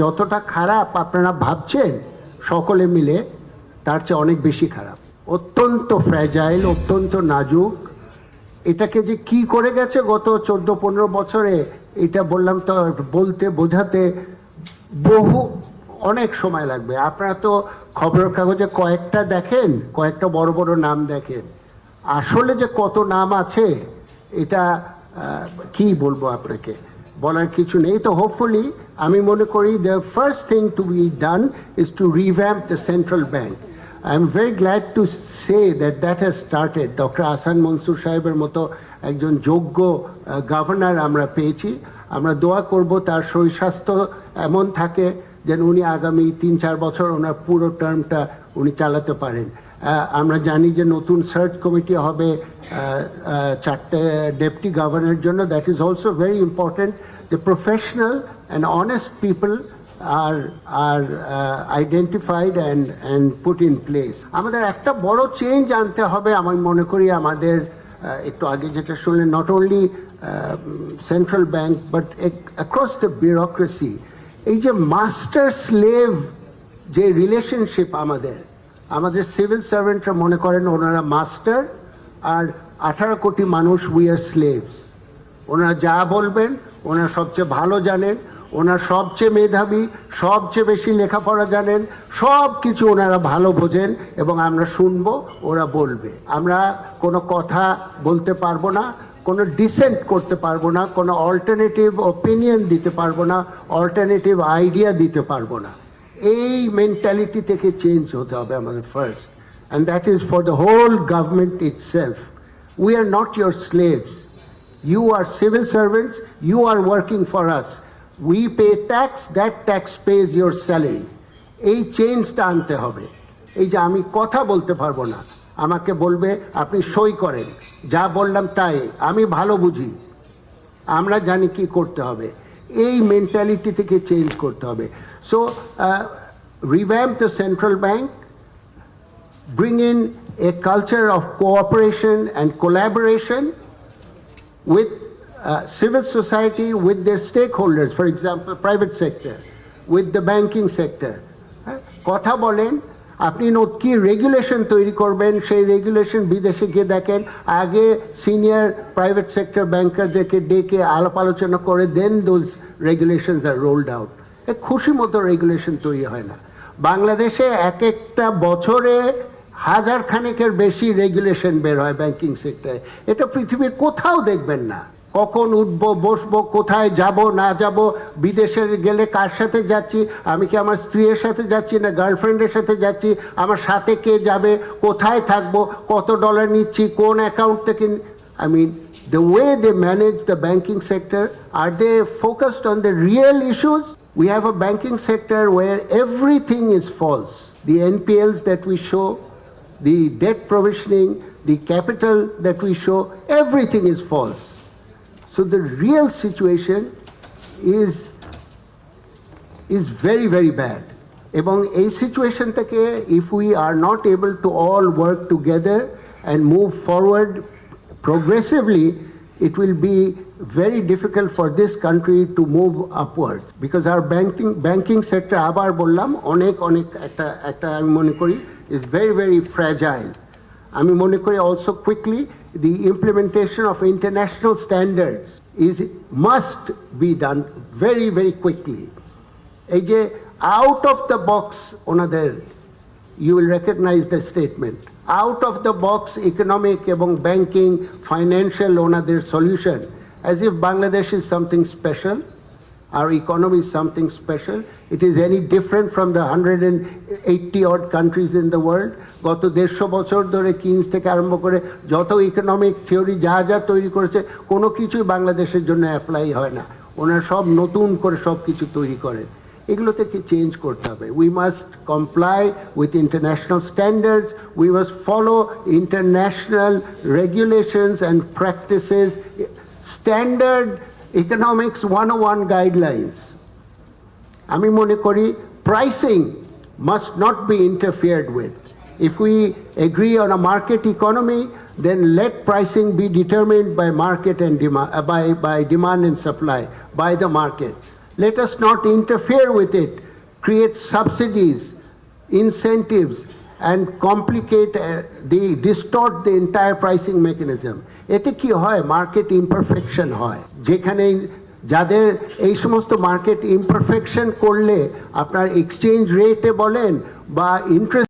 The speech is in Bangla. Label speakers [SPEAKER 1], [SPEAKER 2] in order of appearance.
[SPEAKER 1] যতটা খারাপ আপনারা ভাবছেন, সকলে মিলে তার চেয়ে অনেক বেশি খারাপ। অত্যন্ত ফ্র্যাজাইল অত্যন্ত নাজুক। এটাকে যে কি করে গেছে গত চোদ্দ পনেরো বছরে, এটা বললাম তো বলতে বোঝাতে বহু, অনেক সময় লাগবে। আপনারা তো খবরের কাগজে কয়েকটা দেখেন, কয়েকটা বড় বড় নাম দেখেন। আসলে যে কত নাম আছে, এটা কি বলব আপনাকে? বলার কিছু নেই। তো হোপফুলি আমি মনে করি the first thing to be done is to revamp the central bank I am very glad to say that that has started doctor Ahsan Mansur সাহেবের মতো একজন যোগ্য গভর্নর আমরা পেয়েছি। আমরা দোয়া করব তার শরীর স্বাস্থ্য এমন থাকে যেন উনি আগামী তিন চার বছর ওনার পুরো টার্মটা উনি চালাতে পারেন। আমরা জানি যে নতুন সার্চ কমিটি হবে চারটে ডেপুটি গভর্নরের জন্য। That is also very important the professional and honest people are are identified and and put in place আমাদের একটা বড় চেঞ্জ আনতে হবে, আমি মনে করি আমাদের একটু আগে যেটা শুনলেন not only central bank but across the bureaucracy এই যে মাস্টার স্লেভ যে রিলেশনশিপ আমাদের আমাদের সিভিল সার্ভেন্টরা মনে করেন ওনারা মাস্টার আর আঠারো কোটি মানুষ উই আর স্লেভস ওনারা যা বলবেন, ওনারা সবচেয়ে ভালো জানেন, ওনার সবচেয়ে মেধাবী, সবচেয়ে বেশি লেখাপড়া জানেন সব কিছু ওনারা ভালো বোঝেন এবং আমরা শুনব, ওরা বলবে। আমরা কোনো কথা বলতে পারব না, কোনো ডিসেন্ট করতে পারব না, কোনো অল্টারনেটিভ ওপিনিয়ন দিতে পারব না অল্টারনেটিভ আইডিয়া দিতে পারব না। এই মেন্টালিটি থেকে চেঞ্জ হতে হবে আমাদের first and that is for the whole government itself we are not your slaves You are civil servants, you are working for us. We pay tax, that tax pays your salary. এই চেঞ্জটা আনতে হবে এই যে আমি কথা বলতে পারব না আমাকে বলবে আপনি সই করেন যা বললাম তাই আমি ভালো বুঝি আমরা জানি কি করতে হবে এই মেন্টালিটি থেকে চেঞ্জ করতে হবে so revamp the central bank bring in a culture of cooperation and collaboration with uh, civil society, with their stakeholders, for example, private sector, with the banking sector. হ্যাঁ, কথা বলেন আপনি কি রেগুলেশন তৈরি করবেন সেই রেগুলেশন বিদেশে গিয়ে দেখেন আগে সিনিয়র প্রাইভেট সেক্টর ব্যাংকারদেরকে ডেকে আলাপ আলোচনা করে then those regulations are rolled out খুশি মতো রেগুলেশন তৈরি হয় না বাংলাদেশে এক একটা বছরে হাজার খানেকের বেশি রেগুলেশন বের হয় ব্যাংকিং সেক্টরে এটা পৃথিবীর কোথাও দেখবেন না কখন উঠবো বসবো কোথায় যাব না যাব বিদেশে গেলে কার সাথে যাচ্ছি আমি কি আমার স্ত্রীর সাথে যাচ্ছি না গার্লফ্রেন্ডের সাথে যাচ্ছি আমার সাথে কে যাবে কোথায় থাকব কত ডলার নিচ্ছি কোন অ্যাকাউন্ট থেকে I mean, the way they manage the banking sector, are they focused on the real issues? We have a banking sector where everything is false. The NPLs that we show, the debt provisioning, the capital that we show, everything is false. So the real situation is is very very bad এবং এই সিচুয়েশন থেকে if we are not able to all work together and move forward progressively it will be very difficult for this country to move upwards because our banking banking sector আবার বললাম অনেক অনেক একটা একটা আমি মনে করি is very very fragile আমি মনে করি also quickly the implementation of international standards is must be done very very quickly এই যে আউট অফ দ্য বক্স ওনাদের you will recognize the statement. Out of the box economic এবং ব্যাংকিং ফাইন্যান্সিয়াল ওনাদের solution as if Bangladesh is something special R economy is something special it is any different from the hundred and eighty odd countries in the world গত দেড়শো বছর ধরে কিংস থেকে আরম্ভ করে যত ইকোনমিক থিওরি যা যা তৈরি করেছে, কোনো কিছুই বাংলাদেশের জন্য অ্যাপ্লাই হয় না। ওনারা সব নতুন করে সব কিছু তৈরি করে এগুলো থেকে চেঞ্জ করতে হবে we must comply with international standards we must follow international regulations and practices standard economics one one guidelines আমি মনে করি pricing must not be interfered with if we agree on a market economy then let pricing be determined by market and demand, by, by demand and supply, by the market. Let us not interfere with it, create subsidies, incentives, and complicate uh, the distort the entire pricing mechanism. এতে কি হয় মার্কেট ইমপারফেকশন হয় যেখানে যাদের এই সমস্ত মার্কেট ইমপারফেকশন করলে আপনার এক্সচেঞ্জ রেটে বলেন বা ইন্টারেস্ট